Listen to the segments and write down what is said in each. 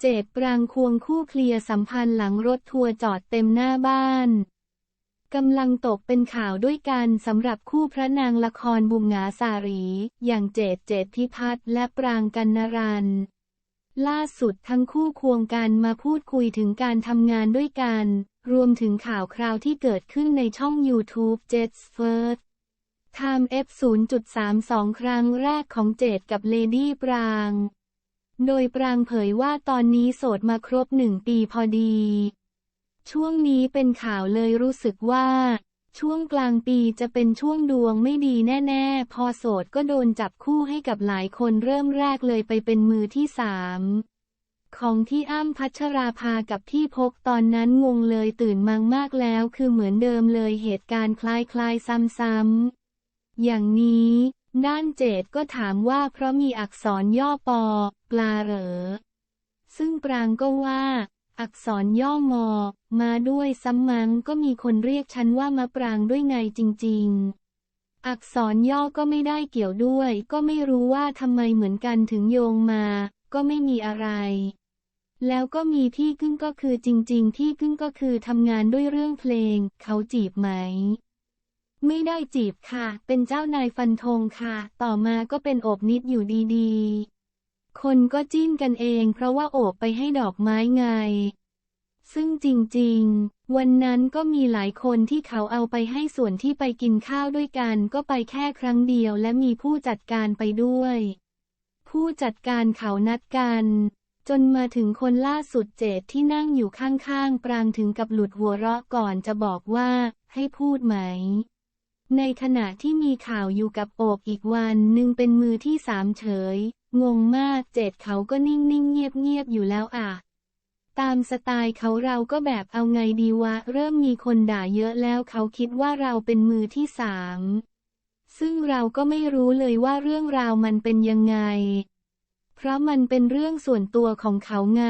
เจดปรางควงคู่เคลียร์สัมพันธ์หลังรถทัวร์จอดเต็มหน้าบ้านกำลังตกเป็นข่าวด้วยกันสำหรับคู่พระนางละครบุงงาสารี อย่างเจดเจดพิพัฒน์และปรางกันนรัน ล่าสุดทั้งคู่ควงกันมาพูดคุยถึงการทำงานด้วยกัน รวมถึงข่าวคราวที่เกิดขึ้นในช่อง YouTube Jets First Time F 0.32 ครั้งแรกของเจดกับเลดี้ปราง โดยปรางเผยว่าตอนนี้โสดมาครบหนึ่งปีพอดี ช่วงนี้เป็นข่าวเลยรู้สึกว่า ช่วงกลางปีจะเป็นช่วงดวงไม่ดีแน่ๆ พอโสดก็โดนจับคู่ให้กับหลายคนเริ่มแรกเลยไปเป็นมือที่สามของที่อ้ำพัชราภากับที่พกตอนนั้นงงเลยตื่นมังมากแล้วคือเหมือนเดิมเลยเหตุการณ์คล้ายๆซ้ำๆอย่างนี้ ด้านเจดก็ถามว่าเพราะมีอักษรย่อปอ ปลาเหรอ ซึ่งปรางก็ว่า อักษรย่องอมาด้วยซ้ำมังก็มีคนเรียกฉันว่ามะปรางด้วยไงจริง ๆ อักษรย่อก็ไม่ได้เกี่ยวด้วย ก็ไม่รู้ว่าทำไมเหมือนกันถึงโยงมา ก็ไม่มีอะไร แล้วก็มีที่กึ้งก็คือจริง ๆ ที่กึ้งก็คือทำงานด้วยเรื่องเพลง เขาจีบไหม ไม่ได้จีบค่ะ เป็นเจ้านายฟันธงค่ะ ต่อมาก็เป็นโอบนิดอยู่ดีๆ คนก็จิ้นกันเองเพราะว่าโอบไปให้ดอกไม้ไง ซึ่งจริงๆ วันนั้นก็มีหลายคนที่เขาเอาไปให้ส่วนที่ไปกินข้าวด้วยกัน ก็ไปแค่ครั้งเดียวและมีผู้จัดการไปด้วย ผู้จัดการเขานัดกันจนมาถึงคนล่าสุดเจดที่นั่งอยู่ข้างๆ ปรางถึงกับหลุดหัวเราะก่อนจะบอกว่า ให้พูดไหม ในขณะที่มีข่าวอยู่กับโอบอีกวันหนึ่งเป็นมือที่สามเฉย งงมากเจดเขาก็นิ่งๆเงียบๆอยู่แล้วอะ ตามสไตล์เขาเราก็แบบเอาไงดีวะ เริ่มมีคนด่าเยอะแล้วเขาคิดว่าเราเป็นมือที่สามซึ่งเราก็ไม่รู้เลยว่าเรื่องราวมันเป็นยังไง เพราะมันเป็นเรื่องส่วนตัวของเขาไง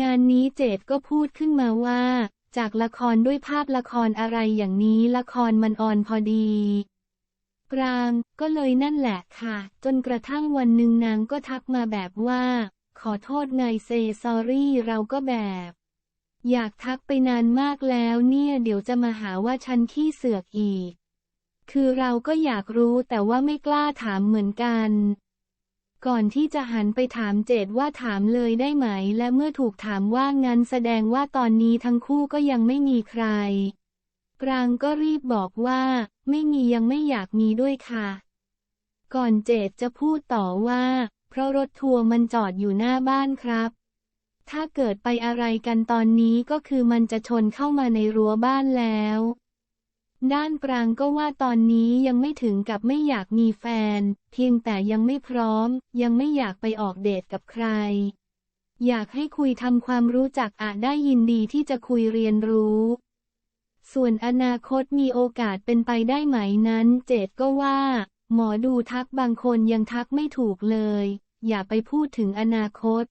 งานนี้เจดก็พูดขึ้นมาว่า จากละครด้วยภาพละครอะไรอย่างนี้ละครมันออนพอดีปรางก็เลยนั่นแหละค่ะ จนกระทั่งวันหนึ่งนางก็ทักมาแบบว่า ขอโทษไงเซซอรี่เราก็แบบ อยากทักไปนานมากแล้วเนี่ยเดี๋ยวจะมาหาว่าฉันขี้เสือกอีก คือเราก็อยากรู้แต่ว่าไม่กล้าถามเหมือนกัน ก่อนที่จะหันไปถามเจดว่าถามเลยได้ไหม และเมื่อถูกถามว่างั้นแสดงว่าตอนนี้ทั้งคู่ก็ยังไม่มีใคร ปรางก็รีบบอกว่า ไม่มียังไม่อยากมีด้วยค่ะ ก่อนเจดจะพูดต่อว่า เพราะรถทัวร์มันจอดอยู่หน้าบ้านครับ ถ้าเกิดไปอะไรกันตอนนี้ก็คือมันจะชนเข้ามาในรั้วบ้านแล้ว ด้านปรางก็ว่าตอนนี้ยังไม่ถึงกับไม่อยากมีแฟน เพียงแต่ยังไม่พร้อม ยังไม่อยากไปออกเดทกับใคร อยากให้คุยทำความรู้จักอาจได้ยินดีที่จะคุยเรียนรู้ ส่วนอนาคตมีโอกาสเป็นไปได้ไหมนั้น เจดก็ว่า หมอดูทักบางคนยังทักไม่ถูกเลย อย่าไปพูดถึงอนาคต